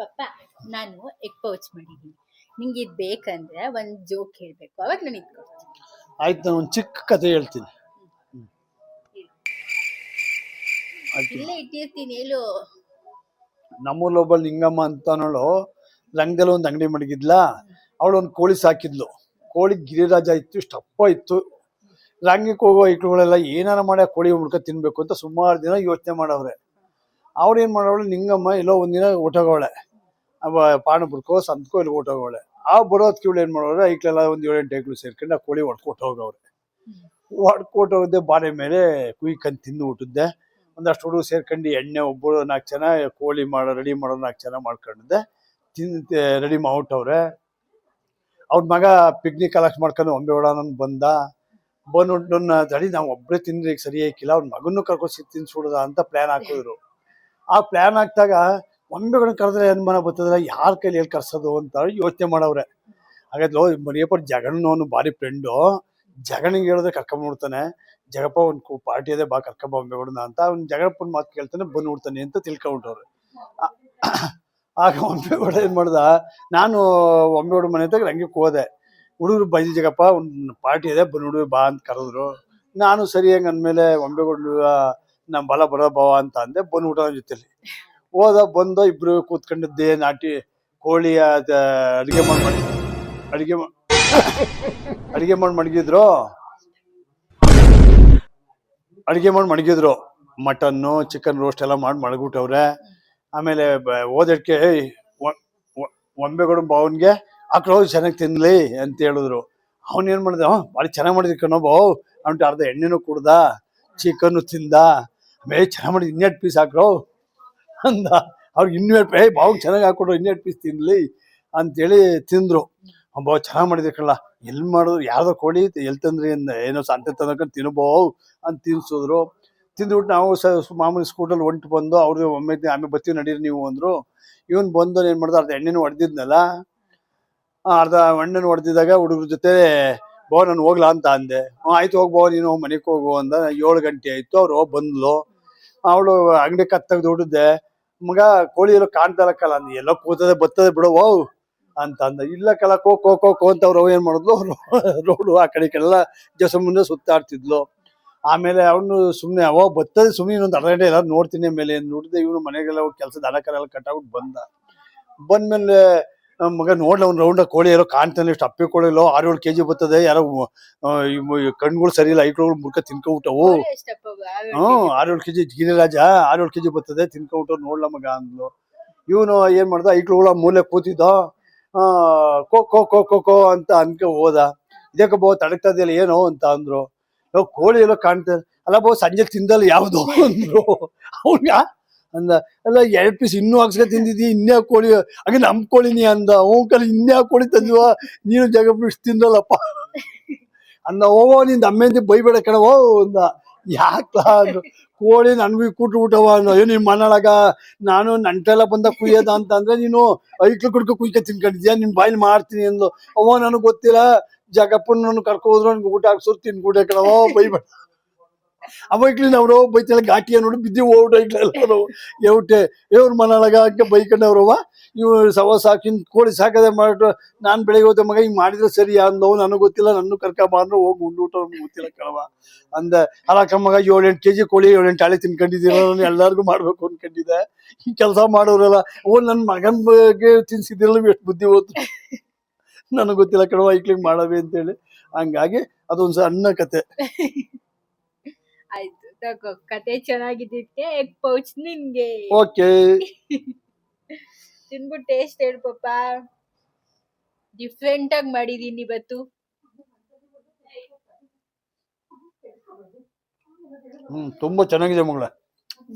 ಪಪ್ಪ ನಾನು egg pouch ಮಾಡಿದ್ದೀನಿ. ನಿಂಗೆ ಇದು ಬೇಕಂದ್ರೆ ಒಂದು ಜೋಕ್ ಹೇಳಬೇಕು. ಅವಾಗ ನಾನು ಇಟ್ಕೊಡ್ತೀನಿ ಆಯ್ತು ನಾನು ಒಂದು ಚಿಕ್ಕ ಕತೆ ಹೇಳ್ತೀನಿ. ಇಲ್ಲೇ ಇಟ್ಟಿರ್ತೀನಿ ಹೇಳು. ನಮ್ಮೂರಲ್ಲಿ ಒಬ್ಬ ಲಿಂಗಮ್ಮ ಅಂತನೋಳು ರಂಗದಲ್ಲಿ ಒಂದು ಅಂಗಡಿ ಮಡಗಿದ್ಲಾ? ಅವಳು ಒಂದು ಕೋಳಿ ಸಾಕಿದ್ಲು. ಕೋಳಿ ಗಿರಿರಾಜ ಇತ್ತು ಇಷ್ಟಪ್ಪ ಇತ್ತು. ರಂಗಕ್ಕೆ ಹೋಗೋ ಐಕ್ಳುಗಳೆಲ್ಲ ಏನಾರ ಮಾಡಿ ಆ ಕೋಳಿ ಹುಡ್ಕ ತಿನ್ಬೇಕು ಅಂತ ಸುಮಾರು ದಿನ ಯೋಚನೆ ಮಾಡವ್ರೆ. ಅವ್ರು ಏನು ಮಾಡೋಳು ನಿಂಗಮ್ಮ ಎಲ್ಲೋ ಒಂದಿನ ಊಟಗೋಳೆ ಅವ ಪಾಣಪುರ್ಕೋ ಸಂತಕೋ ಇಲ್ಲಿ ಊಟಗೋಳೆ ಆ ಬರೋದಕ್ಕೆ ಇವಳು ಏನು ಮಾಡೋರು ಒಂದು ಒಂದ್ ಎಂಟು ಐಕ್ಳು ಸೇರ್ಕೊಂಡು ಆ ಕೋಳಿ ಹೊಡ್ಕೊಟ್ಟು ಹೋಗವ್ರೆ. ಹೊಡ್ಕೊಟ್ಟು ಹೋಗದೆ ಬಾಳೆ ಮೇಲೆ ಕುಯ್ಕೊಂಡು ತಿಂದು ಊಟದ್ದೆ. ಒಂದಷ್ಟು ಹುಡುಗರು ಸೇರ್ಕೊಂಡು ಎಣ್ಣೆ, ಒಬ್ಬರು ನಾಲ್ಕು ಜನ, ಕೋಳಿ ಮಾಡೋ, ರೆಡಿ ಮಾಡೋ ನಾಲ್ಕು ಜನ ಮಾಡ್ಕೊಂಡಿದ್ದೆ ತಿಂದು, ರೆಡಿ ಮಾಡಿಬಿಟ್ಟವ್ರೆ ಅವ್ರ ಮಗ ಪಿಕ್ನಿಕ್ ಕಲೆಕ್ಟ್ ಮಾಡ್ಕೊಂಡು ಒಂಬೆ ಒಡನ ಬಂದ. ಬಂದ್ಬಿಟ್ಟು ತಡಿ, ನಾವು ಒಬ್ಬರೇ ತಿಂದ್ರೆ ಈಗ ಸರಿ ಆಯ್ಕಿಲ್ಲ ಅವ್ನ ಮಗನ್ನೂ ಕರ್ಕೊಂಡು ತಿನ್ಸ್ಬಿಡೋದ ಅಂತ ಪ್ಲಾನ್ ಹಾಕಿದ್ರು. ಆ ಪ್ಲಾನ್ ಹಾಕ್ದಾಗ ಒಂಬೆಗಳನ್ನ ಕರೆದ್ರೆ ಅನುಮಾನ ಬರ್ತದ್ರೆ ಯಾರ ಕೈಲಿ ಎಲ್ಲಿ ಕರ್ಸೋದು ಅಂತ ಯೋಚನೆ ಮಾಡವ್ರೆ. ಹಾಗಾದ್ರೆ ಮರಿಯಪ್ಪ ಜಗಣ್ಣವನು ಭಾರಿ ಫ್ರೆಂಡು ಜಗನಿಗೆ ಹೇಳಿದ್ರೆ ಕರ್ಕೊಂಡ್ಬಿಡ್ತಾನೆ ಜಗಪ್ಪ ಒಂದು ಪಾರ್ಟಿ ಅದೇ ಬಾ ಕರ್ಕೊಂಬ ಅಂತ ಅವ್ನ ಜಗಪ್ಪನ ಮಾತು ಕೇಳ್ತಾನೆ ಬಂದ್ಬಿಡ್ತಾನೆ ಅಂತ ತಿಳ್ಕೊಂಡ್ರು ಆಗ ಒಂಬೆಗೌಡ ಏನು ಮಾಡ್ದ, ನಾನು ಒಂಬೆಗೌಡ ಮನೆ ಹತ್ರ ಹಂಗೆ ಹೋದೆ. ಹುಡುಗರು ಬೈದ ಜಗಪ್ಪ, ಒಂದು ಪಾರ್ಟಿ ಇದೆ ಬಂದ್ಬಿಡು, ಬಾ ಅಂತ ಕರೆದ್ರು. ನಾನು ಸರಿ, ಹಂಗೆ ಅಂದ್ಮೇಲೆ ನಮ್ಮ ಬಲ ಬರೋ ಬಾವ ಅಂತ ಅಂದೆ ಬಂದ್ಬಿಟ್ಟ ಅವ್ನ ಜೊತೆಲಿ. ಹೋದ ಬಂದ ಇಬ್ರು ಕೂತ್ಕೊಂಡಿದ್ದೆ ನಾಟಿ ಕೋಳಿ ಅದ ಅಡಿಗೆ ಮಾಡಿ ಅಡಿಗೆ ಮಾ- ಅಡಿಗೆ ಮಾಡಿ ಮಡಗಿದ್ರು. ಅಡಿಗೆ ಮಾಡಿ ಮಡಗಿದ್ರು. ಮಟನ್ನು ಚಿಕನ್ ರೋಸ್ಟ್ ಎಲ್ಲ ಮಾಡಿ ಮಡಗಿಬಿಟ್ಟವ್ರೆ. ಆಮೇಲೆ ಓದಕ್ಕೆ ಒಂಬೆಗೌಡ ಬಾವನ್ಗೆ ಹಾಕ್ಳು ಚೆನ್ನಾಗಿ ತಿನ್ಲಿ ಅಂತ ಹೇಳಿದ್ರು. ಅವನ್ ಏನ್ ಮಾಡಿದ "ಹ್ಮ್, ಭಾರಿ ಚೆನ್ನಾಗಿ ಮಾಡಿದ್ರು ಕಣೋ ಬಾವು. ಅವ್ನು ಅರ್ಧ ಎಣ್ಣೆನೂ ಕುಡ್ದ ಚಿಕನ್ನು ತಿಂದ ಆಮೇಲೆ ಚೆನ್ನಾಗಿ ಮಾಡಿ ಇನ್ನೆರಡು ಪೀಸ್ ಹಾಕ್ರು? ಅಂದ. ಅವ್ರಿಗೆ ಇನ್ನೆರಡು ಪೇ ಬಾವು ಚೆನ್ನಾಗಿ ಹಾಕ್ಕೊಡ್ರು, ಇನ್ನೆರಡು ಪೀಸ್ ತಿನ್ನಲಿ ಅಂತೇಳಿ ತಿಂದ್ರು. ಅಬ್ಬಾ ಚೆನ್ನಾಗಿ ಮಾಡಿದ್ರಿ ಕಳ್ಳ ಎಲ್ಲಿ ಮಾಡಿದ್ರು? ಯಾವುದೋ ಕೋಳಿ ಎಲ್ಲಿ ತಂದ್ರಿ ಏನೋ ಸಂತೆ ತಂದ್ಕೊಂಡು ತಿನ್ಬೋ ಅಂತ ತಿನ್ಸಿದ್ರು. ತಿಂದ್ಬಿಟ್ಟು ನಾವು ಸ ಮಾಮೂಲಿ ಸ್ಕೂಟಲ್ಲಿ ಹೊಂಟು ಬಂದು ಅವ್ರದ್ದು ಒಮ್ಮೆ ಆಮೇಲೆ ಬರ್ತೀವಿ ನಡೀರಿ ನೀವು ಅಂದರು. ಇವನ್ ಬಂದು ಏನು ಮಾಡ್ದೆ, ಅರ್ಧ ಎಣ್ಣೆನೂ ಹೊಡೆದಿದ್ನಲ್ಲ ಅರ್ಧ ಎಣ್ಣೆನೂ ಹೊಡೆದಿದ್ದಾಗ ಹುಡುಗ್ರ ಜೊತೆ ಬೋ ನಾನು ಹೋಗ್ಲಾ ಅಂತ ಅಂದೆ. ಆಯ್ತು ಹೋಗ್ಬೋ ನೀನು ಮನೆಗೆ ಹೋಗು ಅಂದ. ಏಳು ಗಂಟೆ ಆಯ್ತು, ಅವ್ರು ಬಂದ್ಲು. ಅವಳು ಅಂಗಡಿ ಕತ್ತಾಗ ದುಡಿದ್ದೆ ಮಗ, ಕೋಳಿ ಎಲ್ಲ ಕಾಣ್ತಾ ಇಲ್ಲಕ್ಕಲ್ಲ ನೀ ಎಲ್ಲೋ ಕೂತದೆ, ಬತ್ತದೆ ಬಿಡು ಓ ಅಂತ ಅಂದ. ಇಲ್ಲ ಕಲ, ಕೋ ಕೋ ಕೋ ಕೋ ಅಂತ ಅವ್ರು ಏನ್ ಮಾಡಿದ್ಲು ರೋಡು ಆ ಕಡೆ ಎಲ್ಲ ಜಸ ಮುಂದೆ ಸುತ್ತಾಡ್ತಿದ್ಲು. ಆಮೇಲೆ ಅವನು ಸುಮ್ಮನೆ ಅವ ಬತ್ತದೆ ಸುಮ್ಮನೆ ಇನ್ನೊಂದು ಅರ್ಧ ಗಂಟೆ ನೋಡ್ತೀನಿ ಮೇಲೆ ನೋಡಿದೆ, ಇವನು ಮನೆಗೆಲ್ಲ ಕೆಲಸದ ಎಲ್ಲ ಕಟ್ಟಾಗ್ಬಿಟ್ಟು ಬಂದ. ಬಂದ್ಮೇಲೆ ನಮ್ ಮಗ ನೋಡ್ಲ ಒಂದು ರೌಂಡ್ ಕೋಳಿ ಎಲ್ಲೋ ಕಾಣ್ತಾನೆ ಇಷ್ಟು ಅಪ್ಪಿ ಕೋಳಿ ಇಲ್ಲೋ ಆರು ಏಳು ಕೆಜಿ ಬರ್ತದೆ ಯಾರೋ ಕಣ್ಗಳು ಸರಿ ಇಲ್ಲ ಐಕ್ಳುಗಳು ಮುರ್ಕ ತಿನ್ಕೊಬಿಟ್ಟವು. ಹ್ಮ್ ಆರು ಏಳು ಕೆಜಿ ಗಿರಿರಾಜ ಆರು ಏಳು ಕೆಜಿ ಬರ್ತದೆ ತಿನ್ಕೊಬಿಟ್ಟು ನೋಡ್ಲ ಮಗ ಅಂದ್ಲು. ಇವನು ಏನ್ ಮಾಡ್ದ ಐಕ್ಳುಗಳ ಮೂಲೆ ಕೂತಿದ್ದ ಆ ಕೋ ಕೋ ಕೋ ಕೋ ಕೋ ಅಂತ ಅನ್ಕ ಹೋದ. ಇದಕ್ಕೆ ಬೋ ತಡಕ್ತಾ ಇದೆಯಲ್ಲ ಏನೋ ಅಂತ ಅಂದ್ರು. "ಲೋ, ಕೋಳಿ ಎಲ್ಲೋ ಕಾಣ್ತಾರೆ ಅಲ್ಲ ಬೋ ಸಂಜೆ ತಿಂದಲ್ಲ ಯಾವ್ದು ಅಂದ್ರು. ಅವ್ನ ಅಂದ, ಅಲ್ಲ, ಎರಡು ಪೀಸ್ ಇನ್ನೂ ಹಾಕ್ಸ್ಕೊ ತಿಂದಿದ್ದಿ, ಇನ್ನೇ ಕೋಳಿ, ಹಾಗೆ ನಮ್ ಕೋಳಿನಿ ಅಂದ. ಓಂಕಲ್ ಇನ್ನೇ ಕೋಳಿ ತಂದಿವ? ನೀನು ಜಗ ಪೀಸ್ ತಿಂದಲ್ಲಪ್ಪ. ಅಂದ ಓವೋ ನಿಂದ ಅಮ್ಮೆಂದಿ ಬೈಬೇಡ ಕಣವೋ ಅಂದ. ಯಾಕ ಕೋಳಿ ನನ್ಗೂ ಕೂಟು ಊಟವ ಅಯ್ಯೋ ನಿಮ್ ಮನೊಳಗ ನಾನು ನಂಟೆಲ್ಲ ಬಂದ ಕುಯ್ಯದ ಅಂತ ಅಂದ್ರೆ ನೀನು ಐಕ್ಲು ಕುಡ್ಕ ಕುಯ್ಕ ತಿನ್ಕೊಂಡಿದ್ಯಾ? ನಿನ್ ಬಾಯ್ಲಿ ಮಾಡ್ತೀನಿ ಅಂದ್ಲು. ಅವ್ವ, ನನಗ್ ಗೊತ್ತಿಲ್ಲ. ಜಗಪ್ಪನ ನನ್ ಕರ್ಕೊ ಹೋದ್ರು ನನ್ಗೆ ಊಟ ಹಾಕ್ಸೋರು ತಿನ್ಕೂಡೆ ಕಣವೋ ಬೈಬೇಡ. ಅವೈಕ್ಲಿ ನಾವು ಬೈತಲ್ಲ ಘಾಟಿಯ ನೋಡಿ, ಬಿದ್ದಿ ಓಡ್ ಎವಟೆ ಎವ್ರ ಮನೊಳಗ ಹಾಕಿ ಬೈಕೊಂಡವ್ರವ ಇವ್ ಸವ ಸಾಕಿನ ಕೋಳಿ ಸಾಕದೆ ಮಾಡ್ಬಿಟ್ಟು ನಾನ್ ಬೆಳಿಗ್ಗೆ ಹೋದ ಮಗ, ಹಿಂಗ್ ಮಾಡಿದ್ರೆ ಸರಿ ಅಂದವು ನನಗೆ ಗೊತ್ತಿಲ್ಲ ನನ್ನ ಕರ್ಕೊಂಬ ಅಂದ್ರೆ, ಹೋಗಿ ಉಂಡ್ಬಿಟ್ಟು ನಮ್ಗೆ ಗೊತ್ತಿಲ್ಲ ಕಳವ ಅಂದ, ಅಲ್ಲ ಮಗ ಏಳೆಂಟು ಕೆಜಿ ಕೋಳಿ, ಏಳೆಂಟು ಹಳೆ ತಿನ್ಕೊಂಡಿದ್ದೀರ? ಎಲ್ಲಾರ್ಗು ಮಾಡ್ಬೇಕು ಅನ್ಕೊಂಡಿದ್ದೆ. ಈ ಕೆಲಸ ಮಾಡೋರಲ್ಲ, ಓ ನನ್ನ ಮಗನ್ ಬಗ್ಗೆ ತಿನ್ಸಿದಿರಲ್ಲ ಎಷ್ಟು ಬುದ್ಧಿ ಹೋತು ನನಗೆ ಗೊತ್ತಿಲ್ಲ ಕಣವ ಐಕ್ಲಿಂಗ್ ಮಾಡವೆ ಅಂತೇಳಿ. ಹಂಗಾಗಿ ಅದೊಂದು ಸಣ್ಣ ಕತೆ. ತಗೋ ಕತೆ ಚೆನ್ನಾಗಿದ್ದಕ್ಕೆ ಎಗ್ ಪೌಚ್ ನಿನ್ಗೆ. ಓಕೆ ತಿನ್ಬಿಟ್ಟು ಟೇಸ್ಟ್ ಹೇಳು ಪಾಪ ಡಿಫ್ರೆಂಟ್ ಆಗಿ ಮಾಡಿದೀನಿ ಇವತ್ತು. ಹ್ಮ್ ತುಂಬಾ ಚೆನ್ನಾಗಿದೆ ಮಗಳ.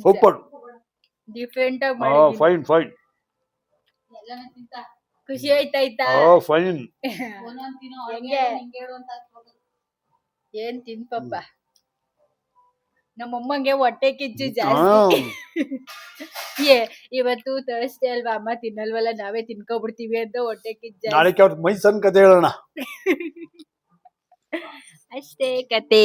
ಸೂಪರ್ ಡಿಫ್ರೆಂಟ್ ಆಗಿ ಹಾ ಮಾಡಿದೀನಿ. ಫೈನ್ ಫೈನ್ ಖುಷಿ ಆಯ್ತಾಯ್ತಾ ಹಾ ಫೈನ್ ಹೆಂಗೆ? ಏನ್ ತಿನ್ ಪಾಪ ನಮ್ಮಮ್ಮಂಗೆ ಹೊಟ್ಟೆ ಕಿಚ್ಚು ಜಾಸ್ತಿ. ಏ ಇವತ್ತು ತರ್ಸ್ಡೇ ಅಲ್ವಾ ಅಮ್ಮ? ತಿನ್ನಲ್ವಲ್ಲ ನಾವೇ ತಿನ್ಕೊಬಿಡ್ತೀವಿ ಅಂತ ಹೊಟ್ಟೆ ಕಿಚ್ಚು ಜಾಸ್ತಿ. ಮೈಸನ್ ಕತೆ ಹೇಳೋಣ. ಅಷ್ಟೇ ಕತೆ.